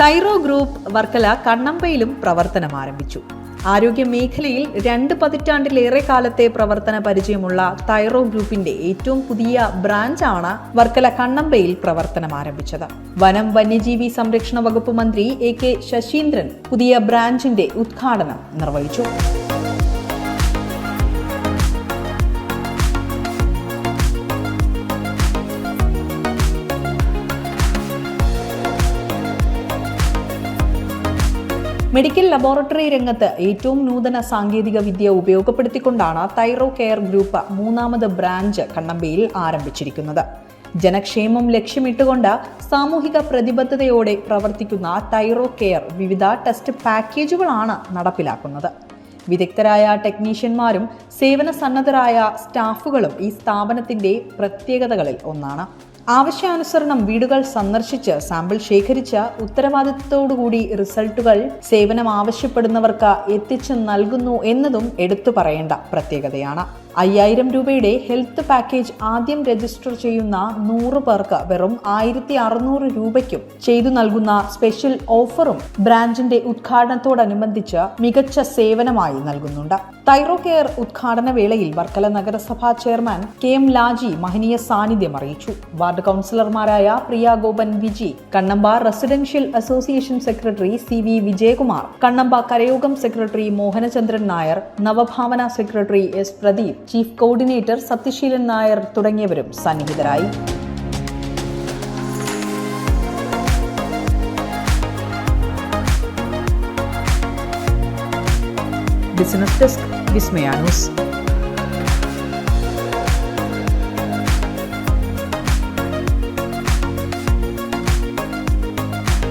Thyro group Varkala കണ്ണമ്പയിലും പ്രവർത്തനം ആരംഭിച്ചു. ആരോഗ്യ മേഖലയിൽ രണ്ട് പതിറ്റാണ്ടിലേറെ കാലത്തെ പ്രവർത്തന പരിചയമുള്ള തൈറോ ഗ്രൂപ്പിന്റെ ഏറ്റവും പുതിയ ബ്രാഞ്ചാണ് വർക്കല കണ്ണമ്പയിൽ പ്രവർത്തനം ആരംഭിച്ചത്. വനം വന്യജീവി സംരക്ഷണ വകുപ്പ് മന്ത്രി എ കെ ശശീന്ദ്രൻ പുതിയ ബ്രാഞ്ചിന്റെ ഉദ്ഘാടനം നിർവഹിച്ചു. മെഡിക്കൽ ലബോറട്ടറി രംഗത്ത് ഏറ്റവും നൂതന സാങ്കേതിക വിദ്യ ഉപയോഗപ്പെടുത്തിക്കൊണ്ടാണ് തൈറോ കെയർ ഗ്രൂപ്പ് മൂന്നാമത് ബ്രാഞ്ച് കണ്ണമ്പയിൽ ആരംഭിച്ചിരിക്കുന്നത്. ജനക്ഷേമം ലക്ഷ്യമിട്ടുകൊണ്ട് സാമൂഹിക പ്രതിബദ്ധതയോടെ പ്രവർത്തിക്കുന്ന തൈറോ കെയർ വിവിധ ടെസ്റ്റ് പാക്കേജുകളാണ് നടപ്പിലാക്കുന്നത്. വിദഗ്ധരായ ടെക്നീഷ്യന്മാരും സേവന സന്നദ്ധരായ സ്റ്റാഫുകളും ഈ സ്ഥാപനത്തിന്റെ പ്രത്യേകതകളിൽ ഒന്നാണ്. ആവശ്യാനുസരണം വീടുകൾ സന്ദർശിച്ച് സാമ്പിൾ ശേഖരിച്ച ഉത്തരവാദിത്തത്തോടുകൂടി റിസൾട്ടുകൾ സേവനം ആവശ്യപ്പെടുന്നവർക്ക് എത്തിച്ചു നൽകുന്നു എന്നതും എടുത്തു പറയേണ്ട പ്രത്യേകതയാണ്. അയ്യായിരം രൂപയുടെ ഹെൽത്ത് പാക്കേജ് ആദ്യം രജിസ്റ്റർ ചെയ്യുന്ന നൂറ് പേർക്ക് വെറും ആയിരത്തി അറുന്നൂറ് രൂപയ്ക്കും ചെയ്തു നൽകുന്ന സ്പെഷ്യൽ ഓഫറും ബ്രാഞ്ചിന്റെ ഉദ്ഘാടനത്തോടനുബന്ധിച്ച് മികച്ച സേവനമായി നൽകുന്നുണ്ട്. തൈറോ കെയർ ഉദ്ഘാടന വേളയിൽ വർക്കല നഗരസഭാ ചെയർമാൻ കെ എം ലാജി മഹനീയ സാന്നിധ്യം അറിയിച്ചു. വാർഡ് കൗൺസിലർമാരായ Priya Gopan Viji Kannamba residential association secretary C V Vijayakumar Kannamba Karayogam secretary Mohanachandran Nair Navabhavana secretary S Pradeep chief coordinator Sathyaseelan Nair തുടങ്ങിയവരും സന്നിഹിതരായി. Business desk വിസ്മയാനൂസ്